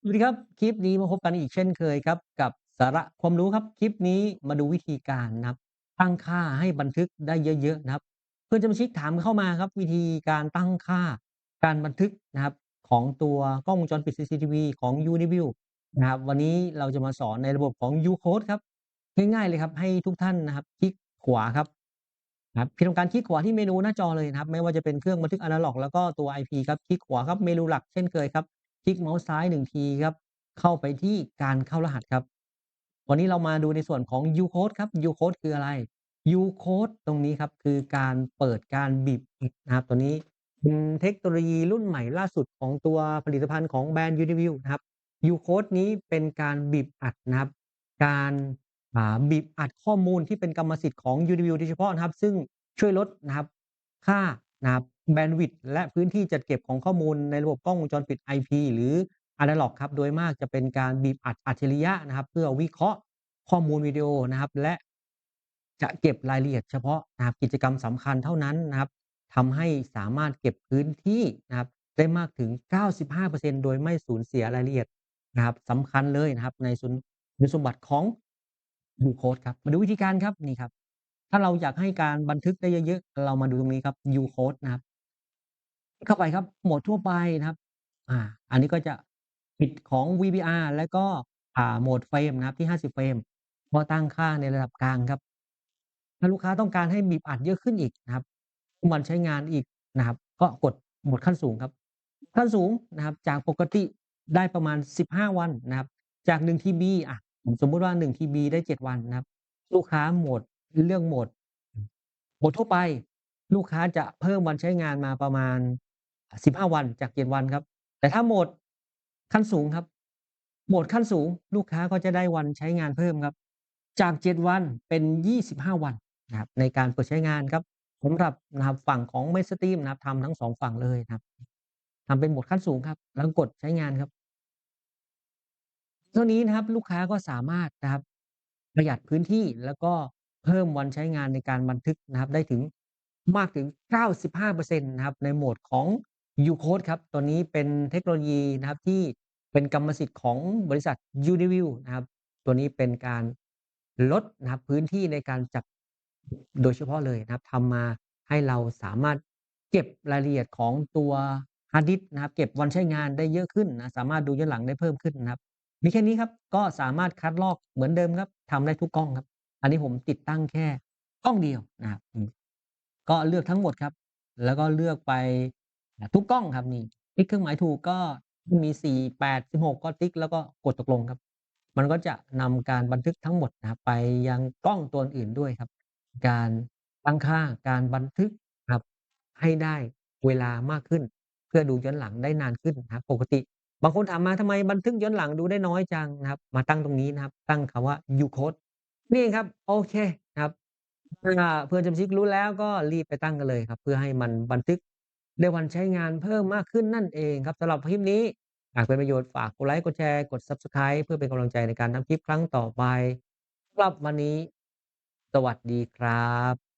สวัสดีครับ คลิปนี้มาพบกันอีกเช่นเคยครับ กับสาระความรู้ครับ คลิปนี้มาดูวิธีการนะครับ ตั้งค่าให้บันทึกได้เยอะๆนะครับ เพื่อนสมาชิกถามเข้ามาครับ วิธีการตั้งค่าการบันทึกนะครับ ของตัวกล้องวงจรปิด CCTV ของ Univeal นะครับ วันนี้เราจะมาสอนในระบบของ UCode ครับ ง่ายๆเลยครับ ให้ทุกท่านนะครับ คลิกขวาครับนะครับเพียงทำการคลิกขวาที่เมนูหน้าจอเลยนะครับ ไม่ว่าจะเป็นเครื่องบันทึกอะนาล็อกแล้วก็ตัว IP ครับคลิกขวาครับเมนูหลักเช่นเคยครับ คลิกเมาส์ซ้าย1ทีครับ เข้าไปที่การเข้ารหัสครับ วันนี้เรามาดูในส่วนของ UCode ครับ UCode คืออะไร UCode ตรงนี้ครับคือการเปิดการบีบอัดนะครับ ตัวนี้เป็นเทคโนโลยีรุ่นใหม่ล่าสุดของตัวผลิตภัณฑ์ของแบรนด์ Univ นะครับ UCode นี้เป็นการบีบอัดนะครับ การบีบอัดข้อมูลที่เป็นกรรมสิทธิ์ของ Univ โดยเฉพาะนะครับ ซึ่งช่วยลดนะครับค่านะครับ แบนด์วิดต์และพื้นที่จัดเก็บของข้อมูลในระบบกล้องวงจรปิด IP หรืออะนาล็อกครับโดยมากจะเป็นการบีบอัดอัจฉริยะนะครับ เพื่อวิเคราะห์ข้อมูลวิดีโอนะครับ และจะเก็บรายละเอียดเฉพาะนะครับกิจกรรมสำคัญเท่านั้นนะครับทำให้สามารถเก็บพื้นที่นะครับได้มากถึง 95%โดยไม่สูญเสียรายละเอียดนะครับสำคัญเลยนะครับ ในสุนคุณสมบัติของ UCode ครับ มาดูวิธีการครับนี่ครับ ถ้าเราอยากให้การบันทึกได้เยอะๆ เรามาดูตรงนี้ครับ UCode นะครับ เข้าไปครับ โหมดทั่วไปนะครับ อ่า อันนี้ก็จะปิดของ VBR แล้วก็อ่าโหมดเฟรมนะครับที่ 50 เฟรมก็ตั้งค่าในระดับกลางครับ ถ้าลูกค้าต้องการให้บีบอัดเยอะขึ้นอีกนะครับวันใช้งานอีกนะครับ ก็กดโหมดขั้นสูงครับ ขั้นสูงนะครับ จากปกติได้ประมาณ 15 วันนะครับ จาก 1 TB อะสมมุติว่า 1 TB ได้ 7 วันนะครับ ลูกค้าโหมดเลือกโหมดโหมดทั่วไป ลูกค้าจะเพิ่มวันใช้งานมาประมาณ อ่า15วันจาก7วันครับ แต่ถ้าโหมดขั้นสูงครับ โหมดขั้นสูงลูกค้าก็จะได้วันใช้งานเพิ่มครับ จาก7วันเป็น25วันนะครับในการเปิดใช้งานครับสำหรับนะครับฝั่งของ Mainstream นะครับทำทั้ง2ฝั่งเลยนะครับทำเป็นโหมดขั้นสูงครับ แล้วกดใช้งานครับเท่านี้นะครับลูกค้าก็สามารถนะครับ ประหยัดพื้นที่แล้วก็เพิ่มวันใช้งานในการบันทึกนะครับ ได้ถึงมากถึง 95%นะครับในโหมดของ UCode ครับตัวนี้เป็นเทคโนโลยีนะครับที่เป็นกรรมสิทธิ์ของบริษัท Univeal นะครับ ตัวนี้เป็นการลดนะครับพื้นที่ในการจับโดยเฉพาะเลยนะครับทำมาให้เราสามารถเก็บรายละเอียดของตัวฮาร์ดดิสนะครับ เก็บวันใช้งานได้เยอะขึ้นนะสามารถดูย้อนหลังได้เพิ่มขึ้นนะครับ มีแค่นี้ครับก็สามารถคัดลอกเหมือนเดิมครับทำได้ทุกกล้องครับ อันนี้ผมติดตั้งแค่กล้องเดียวนะครับก็เลือกทั้งหมดครับ แล้วก็เลือกไป ทุกกล้องครับนี่ติ๊กเครื่องหมายถูกก็มี4 8 16ก็ติ๊กแล้วก็กดตกลงครับ มันก็จะนำการบันทึกทั้งหมดนะครับไปยังกล้องตัวอื่นด้วยครับ การตั้งค่าการบันทึกครับ ให้ได้เวลามากขึ้น เพื่อดูย้อนหลังได้นานขึ้นนะครับปกติ บางคนถามมาทำไมบันทึกย้อนหลังดูได้น้อยจังนะครับ มาตั้งตรงนี้นะครับ ตั้งคำว่า UCode นี่ครับโอเคครับเพื่อนสมชิกรู้แล้วก็รีบไปตั้งกันเลยครับ เพื่อให้มันบันทึก ได้วันใช้งานเพิ่มมากขึ้นนั่นเองครับสำหรับคลิปนี้หากเป็นประโยชน์ฝากกดไลค์กดแชร์กด Subscribe เพื่อเป็นกำลังใจในการทำคลิปครั้งต่อไปสำหรับวันนี้ สวัสดีครับ